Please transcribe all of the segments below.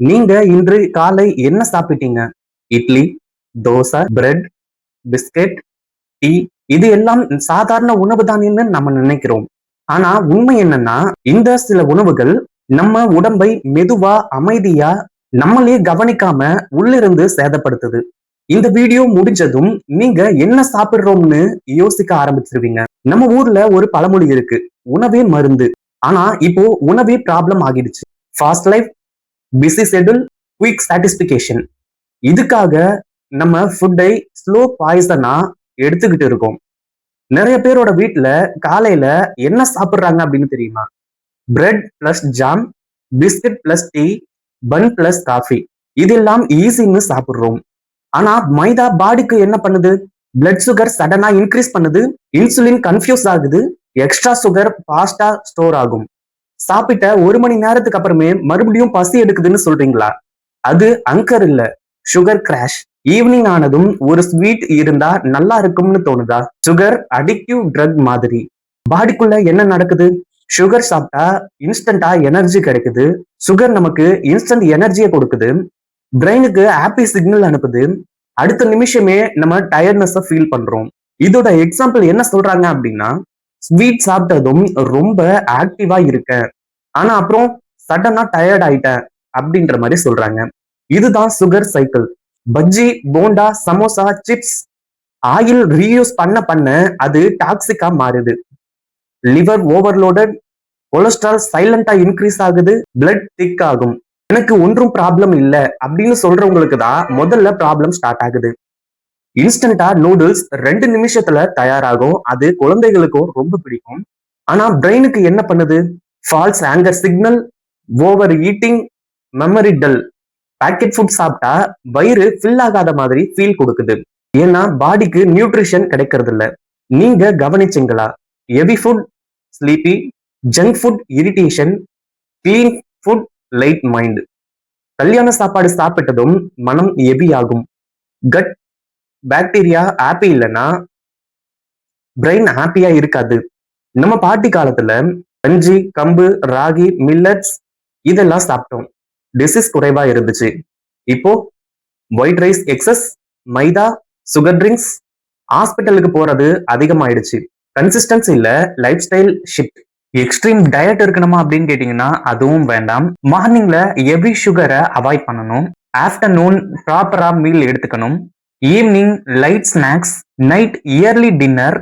நீங்க இன்று காலை என்ன சாப்பிட்டீங்க? Idli dosa bread biscuit tea இது எல்லாம் சாதாரண உணவு தானேன்னு நம்ம நினைக்கிறோம். ஆனா உண்மை என்னன்னா இந்த சில உணவுகள் நம்ம உடம்பை மெதுவா அமைதியா நம்மளே கவனிக்காம உள்ளிருந்து சேதப்படுத்துது. இந்த வீடியோ முடிஞ்சதும் நீங்க என்ன சாப்பிடுறோம்னு யோசிக்க ஆரம்பிச்சிருவீங்க. நம்ம ஊர்ல ஒரு பழமொழி இருக்கு உணவே மருந்து. ஆனா இப்போ உணவே ப்ராப்ளம் ஆகிடுச்சு. Fast life busy schedule quick satisfaction இதுக்காக நம்ம ஃபுட்டை ஸ்லோ பாய்சனா எடுத்துக்கிட்டு இருக்கோம். நிறைய பேரோட வீட்டில் காலையில என்ன சாப்பிடுறாங்க அப்படின்னு தெரியுமா? Bread plus jam biscuit plus tea bun plus coffee இதெல்லாம் ஈஸின்னு சாப்பிட்றோம். ஆனா மைதா பாடிக்கு என்ன பண்ணுது? பிளட் சுகர் சடனா இன்க்ரீஸ் பண்ணுது. இன்சுலின் கன்ஃபியூஸ் ஆகுது. எக்ஸ்ட்ரா சுகர் ஃபாஸ்டா ஸ்டோர் ஆகும். சாப்பிட்ட ஒரு மணி நேரத்துக்கு அப்புறமே மறுபடியும் பசி எடுக்குதுன்னு சொல்றீங்களா? அது அங்கர் இல்ல. சுகர் கிராஷ் ஈவினிங் ஆனதும் ஒரு ஸ்வீட் இருந்தா நல்லா இருக்கும்னு தோணுதா? சுகர் அடிக்டிவ் ட்ரக் மாதிரி. பாடிக்குள்ள என்ன நடக்குது? சுகர் சாப்பிட்டா இன்ஸ்டண்டா எனர்ஜி கிடைக்குது. சுகர் நமக்கு இன்ஸ்டன்ட் எனர்ஜியை கொடுக்குது. பிரெயினுக்கு ஹாப்பி சிக்னல் அனுப்புது. அடுத்த நிமிஷமே நம்ம டயர்ட்னஸ் ஃபீல் பண்றோம். இதோட எக்ஸாம்பிள் என்ன சொல்றாங்க அப்படின்னா ஸ்வீட் சாப்பிட்டதும் ரொம்ப ஆக்டிவா இருக்கேன். ஆனா அப்புறம் சடனா டயர்ட் ஆயிட்டேன் அப்படின்ற மாதிரி சொல்றாங்க. இதுதான் sugar cycle bajji bonda samosa chips oil reuse பண்ண பண்ண அது டாக்ஸிக்கா மாறுது. லிவர் ஓவர்லோடட் கொலஸ்ட்ரால் சைலண்டா இன்க்ரீஸ் ஆகுது பிளட் திக் ஆகும். எனக்கு ஒன்றும் ப்ராப்ளம் இல்ல அப்படின்னு சொல்றவங்களுக்கு தான் முதல்ல ப்ராப்ளம் ஸ்டார்ட் ஆகுது. இன்ஸ்டன்டா நூடுல்ஸ் ரெண்டு நிமிஷத்துல தயாராகும். அது குழந்தைகளுக்கும் ரொம்ப பிடிக்கும். ஆனா பிரெயினுக்கு என்ன பண்ணுது? False anger signal over eating memory dull packet food சாப்பிட்டா வயிறு ஃபில் ஆகாத மாதிரி ஃபீல் கொடுக்குது. ஏன்னா பாடிக்கு நியூட்ரிஷன் கிடைக்கிறது இல்ல நீங்க கவனிச்சிங்களா? Heavy food sleepy junk food irritation clean food light mind கல்யாண சாப்பாடு சாப்பிட்டதும் மனம் ஹெவி ஆகும். கட் பாக்டீரியா ஹாப்பி இல்லைன்னா பிரெயின் ஹாப்பியா இருக்காது. நம்ம பாட்டி காலத்துல கஞ்சி கம்பு ராகி மில்லட்ஸ் இதெல்லாம் சாப்பிட்டோம். டிசீஸ் குறைவா இருந்துச்சு. இப்போ ஒயிட் ரைஸ் எக்ஸஸ் மைதா சுகர் ட்ரிங்க்ஸ் ஹாஸ்பிட்டலுக்கு போறது அதிகமாயிடுச்சு. கன்சிஸ்டன்சி இல்ல life style shift extreme diet இருக்கணுமா அப்படின்னு கேட்டீங்கன்னா அதுவும் வேண்டாம். மார்னிங்ல எவ்ரி சுகரை அவாய்ட் பண்ணணும். ஆஃப்டர்நூன் ப்ராப்பரா மீல் எடுத்துக்கணும். Evening light snacks night early dinner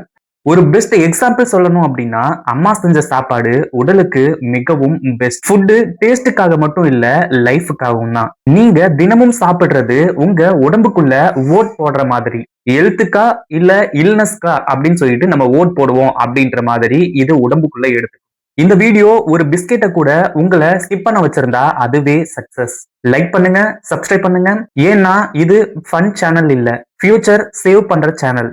ஒரு பெஸ்ட் எக்ஸாம்பிள் சொல்லணும் அப்படின்னா அம்மா செஞ்ச சாப்பாடு உடலுக்கு மிகவும் பெஸ்ட் ஃபுட்டு டேஸ்ட்டுக்காக மட்டும் இல்ல லைஃபுக்காகவும் தான். நீங்க தினமும் சாப்பிடுறது உங்க உடம்புக்குள்ள ஓட் போடுற மாதிரி. எழுத்துக்கா இல்ல இல்னஸ்க்கா அப்படின்னு சொல்லிட்டு நம்ம ஓட் போடுவோம் அப்படின்ற மாதிரி இது உடம்புக்குள்ள எடுத்து இந்த வீடியோ ஒரு பிஸ்கெட்டை கூட உங்களை ஸ்கிப் பண்ண வச்சிருந்தா அதுவே சக்சஸ் லைக் பண்ணுங்க சப்ஸ்கிரைப் பண்ணுங்க. ஏன்னா இது ஃபன் சேனல் இல்ல. ஃபியூச்சர் சேவ் பண்ற சேனல்